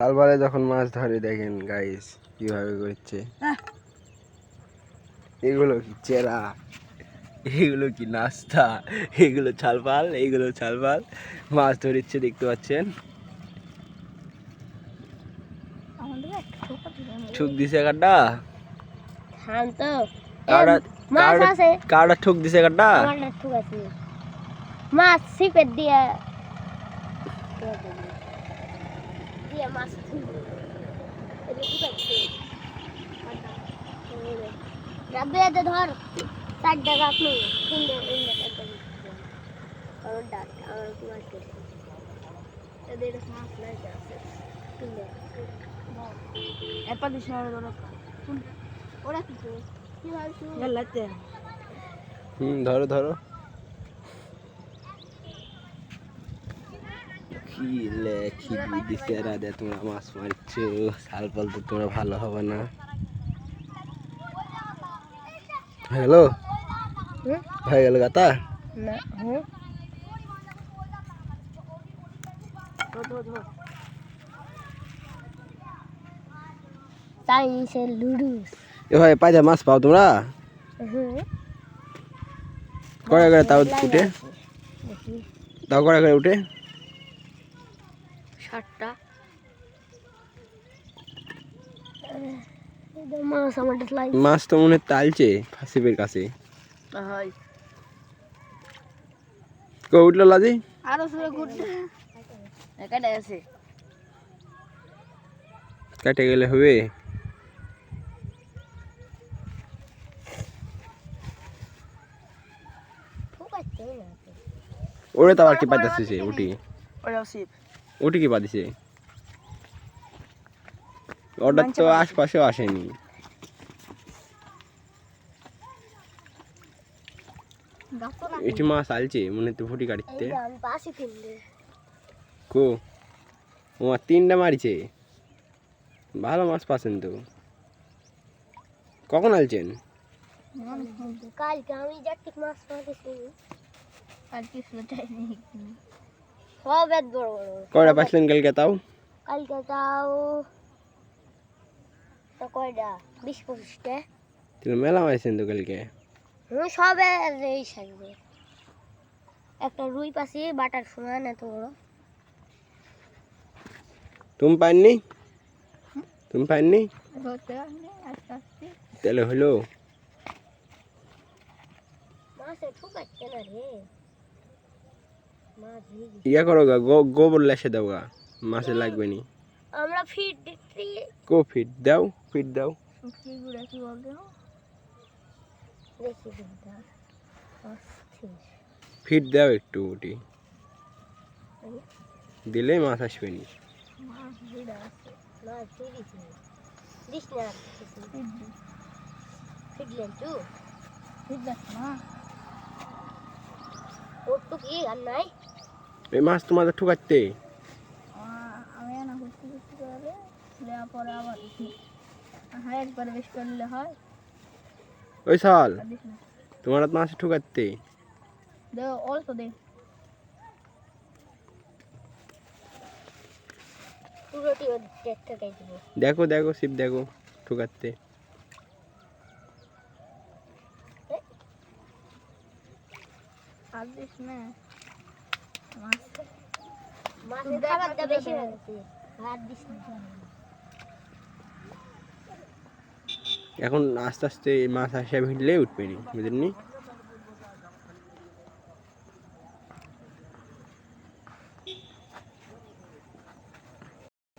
তারপরে যখন মাছ ধরে দেখেন গাইস কীভাবে করছে। এগুলো কি চেরা? এগুলো কি নাস্তা? এগুলো ছালপাল এগুলো ছালপাল। মাছ ধরিচ্ছে দেখতে পাচ্ছেন। ঠুক দিছে কাটা ঠুক দিছে কাটা মাছ সিপের দিয়ে দিয়ে মাছ এতে ধর চারটা কাপ নেই তিনটে তিনটে চারটে আমার ডাক আমার মাছ কেটে এদের মাছ নাই আছে। তিনটে এরপর দিস ওরা কিছু কি ভাবছ গেলাতে হুম ধরো ধরো। কি লে কি দিছে রাধে তোমরা মাছ মারছো? শালপাল তো তোমরা ভালো হবে না। হ্যালো? হয়ে গেল গাতা? না এ ভাই পাঁচা মাছ পাও তোমরা? করে করে তাও উঠে। তাও করে করে উঠে। ষাটটা মাছ লাই মাছ তো মনে তালছে ফাঁসিপের কাছে। হয়। কো উঠল লাজি? আরও সুরে ঘুরতে। এখানে আছে কাটে গেলে হবে। ওরে তো আবার কি পাইতেছে উঠি ওরাও সিপ উঠি কি পাতিছে অর্ডার তো আশপাশেও আসেনি। এটি মাছ আলছে মনে তো ফুটি কাটতে। কো? ও তিনটা মারিছে। ভালো মাছ পাচ্ছেন তো। কখন আলছেন? কালকে আমি মাছ বড় বড়। কয়টা পাইছিলেন কালকে তাও? কালকে তাও তা কয়টা? বিশ পঁচিশটা। তুমি মেলা মারছেন তো কালকে? হুম সবে এই সাইজে একটা রুই পাশি বাটার সমান এত বড়। তুমি পাননি তুমি পাননি তাহলে হলো। মাছে ঠুকাচ্ছে না রে। ইয়া করো গা গো গোবর লেসে দাও গা মাছে লাগবে নি। আমরা ফিট দিচ্ছি। কো ফিট দাও ফিট দাও। গুঁড়া কি দেখি ফিট দাও একটু ওটি। দিলে মাছ আসবে নি। ফিটলেন তু। ফিটলেন না। ওর তো কি আর নাই? এই মাছ তোমাদের ঠুকাচ্ছে ওই সাল তোমার মাছ ঠুকাচ্ছে দেখো দেখো শিব দেখো ঠুকাচ্ছে আর দিস না। এখন আস্তে আস্তে মাছ আসে ভিড়লে উঠবে নি বুঝলেন